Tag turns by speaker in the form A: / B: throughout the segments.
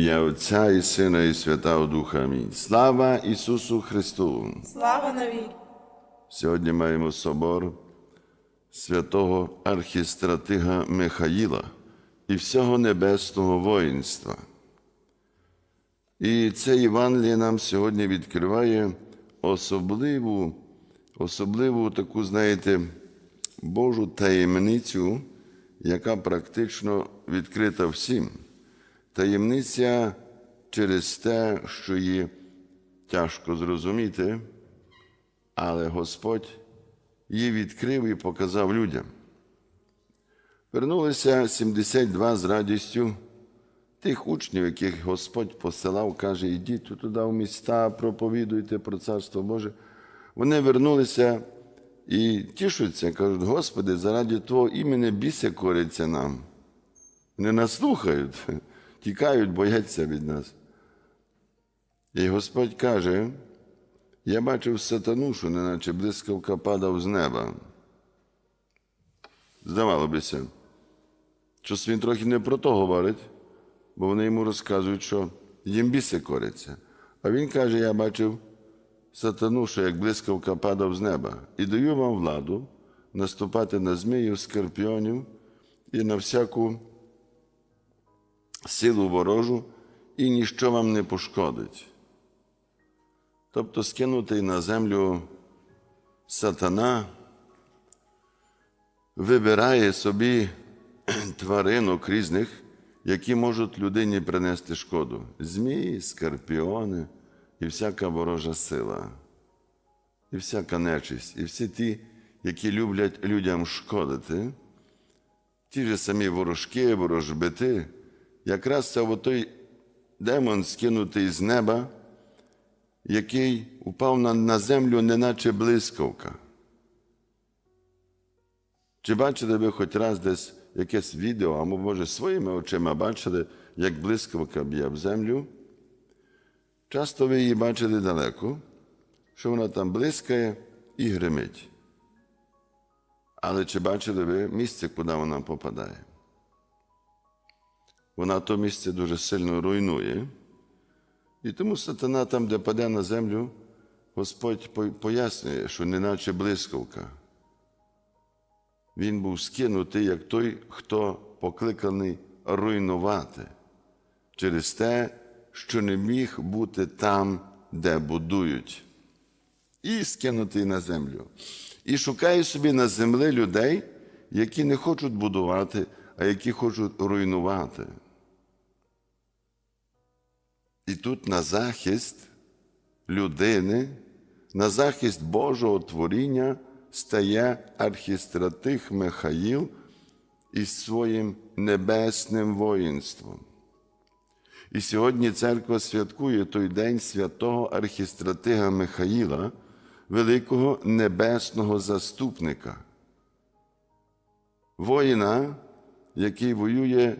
A: ім'я Отця і Сина, і Святого Духа. Амінь. Слава Ісусу Христу!
B: Слава навіки!
A: Сьогодні маємо собор святого архістратига Михаїла і всього небесного воїнства. І це Євангеліє нам сьогодні відкриває особливу, особливу таку, знаєте, Божу таємницю, яка практично відкрита всім. Таємниця через те, що її тяжко зрозуміти, але Господь її відкрив і показав людям. Вернулися 72 з радістю тих учнів, яких Господь посилав, каже, ідіть туди в міста, проповідуйте про Царство Боже. Вони вернулися і тішуться, кажуть, Господи, заради Твого імені біси коряться нам. Вони нас слухають, тікають, бояться від нас. І Господь каже, я бачив сатану, що неначе блискавка падав з неба. Здавало бися, щось він трохи не про то говорить, бо вони йому розказують, що їм біси коряться. А він каже: я бачив сатану, що як блискавка падав з неба, і даю вам владу наступати на зміїв, скорпіонів і на всяку силу ворожу, і ніщо вам не пошкодить. Тобто скинутий на землю сатана вибирає собі тваринок різних, які можуть людині принести шкоду. Змії, скорпіони і всяка ворожа сила, і всяка нечисть, і всі ті, які люблять людям шкодити, ті ж самі ворожки, ворожбити, якраз це той демон скинутий з неба який упав на, на землю, неначе блискавка. Чи бачили ви хоч раз десь якесь відео, або, може, своїми очима бачили, як блискавка б'є в землю? Часто ви її бачили далеко, що вона там блискає і гримить. Але чи бачили ви місце, куди вона попадає? Вона то місце дуже сильно руйнує. І тому сатана там, де паде на землю, Господь пояснює, що неначе блискавка. Він був скинутий як той, хто покликаний руйнувати через те, що не міг бути там, де будують, і скинутий на землю. І шукає собі на землі людей, які не хочуть будувати, а які хочуть руйнувати. І тут на захист людини, на захист Божого творіння стає архістратих Михаїл із своїм небесним воїнством. І сьогодні церква святкує той день святого архістратига Михаїла, великого небесного заступника, воїна, який воює,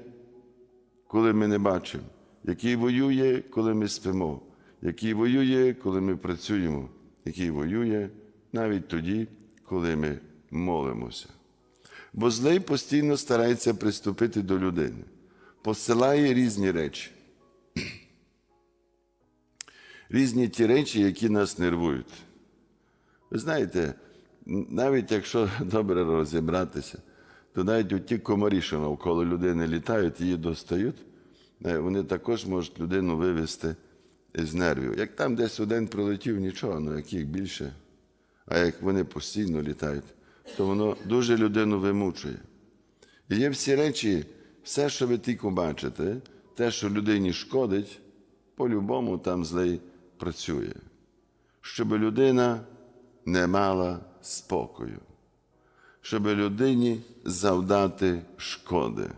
A: коли ми не бачимо який воює, коли ми спимо, який воює, коли ми працюємо, який воює навіть тоді, коли ми молимося. Бо злий постійно старається приступити до людини, посилає різні речі. Різні ті речі, які нас нервують. Ви знаєте, навіть якщо добре розібратися, то навіть ті комарі, що навколо людини літають, її достають. Е, вони також можуть людину вивести з нервів. Як там десь один прилетів, нічого, ну яких більше. А як вони постійно літають, то воно дуже людину вимучує. І є всі речі, все, що ви тільки бачите, те, що людині шкодить, по-любому там злий працює, щоб людина не мала спокою, щоб людині завдати шкоди.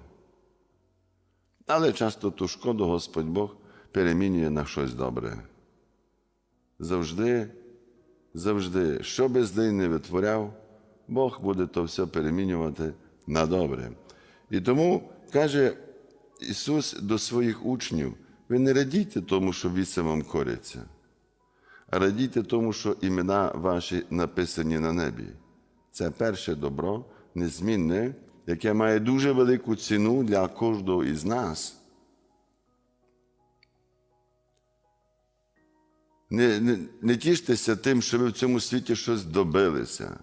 A: Але часто ту шкоду Господь Бог перемінює на щось добре. Завжди, завжди, що би злий не витворяв, Бог буде то все перемінювати на добре. І тому каже Ісус до своїх учнів: ви не радійте тому, що віце вам коряться, а радійте тому, що імена ваші написані на небі. Це перше добро, незмінне, яке має дуже велику ціну для кожного із нас. Не, не, не тіштеся тим, що ви в цьому світі щось добилися.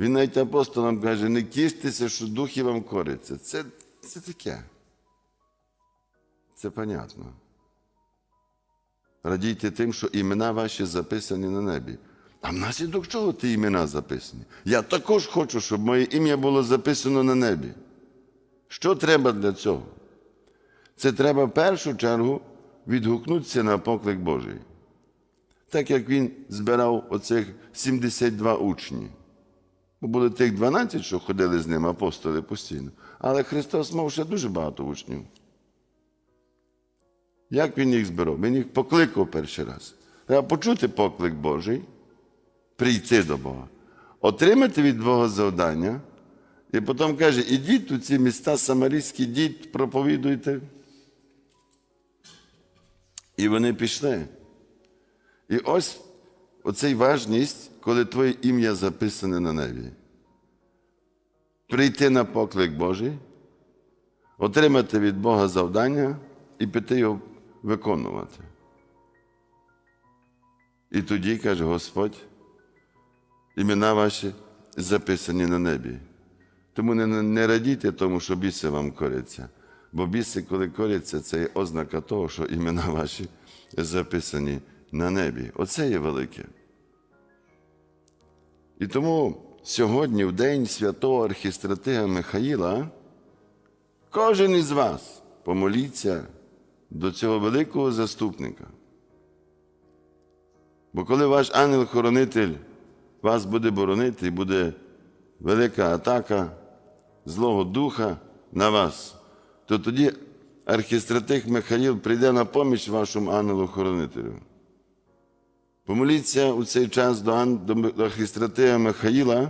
A: Він навіть апостолам каже, не тіштеся, що духи вам кориться. Це, це таке. Це понятно. Радійте тим, що імена ваші записані на небі. А внаслідок чого ті імена записані? Я також хочу, щоб моє ім'я було записано на небі. Що треба для цього? Це треба в першу чергу відгукнутися на поклик Божий. Так як він збирав оцих 72 учні. Бо були тих 12, що ходили з ним апостоли постійно. Але Христос мав ще дуже багато учнів. Як він їх збирав? Він їх покликав перший раз. Треба почути поклик Божий, прийти до Бога, отримати від Бога завдання, і потім каже: ідіть у ці міста самарійські, ідіть, проповідуйте. І вони пішли. І ось оцей важність, коли твоє ім'я записане на небі. Прийти на поклик Божий, отримати від Бога завдання і піти його виконувати. І тоді, каже Господь, імена ваші записані на небі. Тому не, не радійте тому, що біси вам коряться. Бо біси, коли коряться, це є ознака того, що імена ваші записані на небі. Оце є велике. І тому сьогодні, в день святого архістратига Михаїла, кожен із вас помоліться до цього великого заступника. Бо коли ваш ангел-хоронитель вас буде боронити, і буде велика атака Злого Духа на вас, то тоді архістратих Михаїл прийде на поміч вашому ангелу-хоронителю. Помоліться у цей час до, ан- до Михаїла,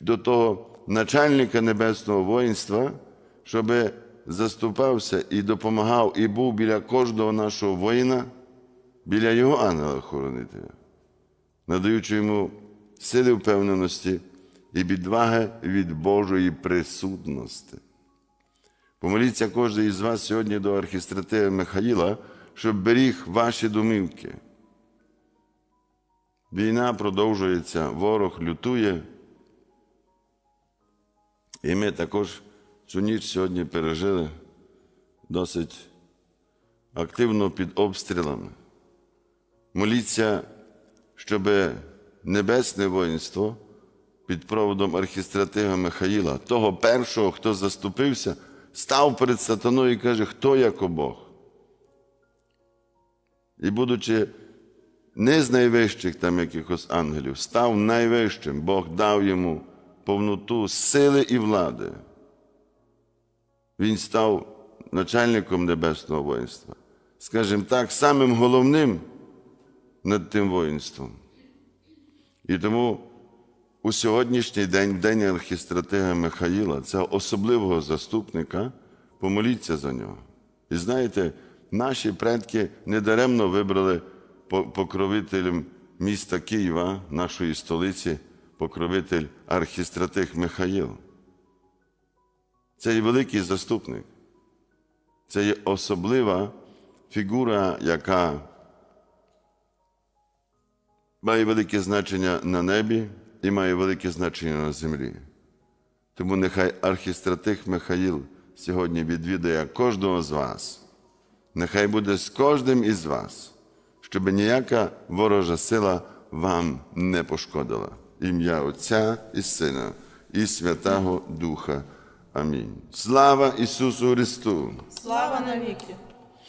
A: до того начальника небесного воїнства, щоб заступався і допомагав, і був біля кожного нашого воїна, біля його ангела-хоронителя, надаючи йому сили впевненості і відваги від Божої присутності. Помоліться кожен із вас сьогодні до архістратига Михаїла, щоб беріг ваші домівки. Війна продовжується, ворог лютує. І ми також цю ніч сьогодні пережили досить активно під обстрілами. Моліться, щоб небесне воїнство під проводом архістратига Михаїла, того першого, хто заступився, став перед сатаною і каже, хто як Бог. І будучи не з найвищих там якихось ангелів, став найвищим, Бог дав йому повноту сили і влади. Він став начальником небесного воїнства. Скажімо так, самим головним над тим воїнством. І тому у сьогоднішній день, в день архістратига Михаїла, цього особливого заступника, помоліться за нього. І знаєте, наші предки недаремно вибрали покровителем міста Києва, нашої столиці, покровитель архістратих Михаїл. Це є великий заступник. Це є особлива фігура, яка має велике значення на небі і має велике значення на землі. Тому нехай архістратих Михаїл сьогодні відвідає кожного з вас. Нехай буде з кожним із вас, щоб ніяка ворожа сила вам не пошкодила. Ім'я Отця і Сина, і Святого Духа. Амінь. Слава Ісусу Христу!
B: Слава навіки!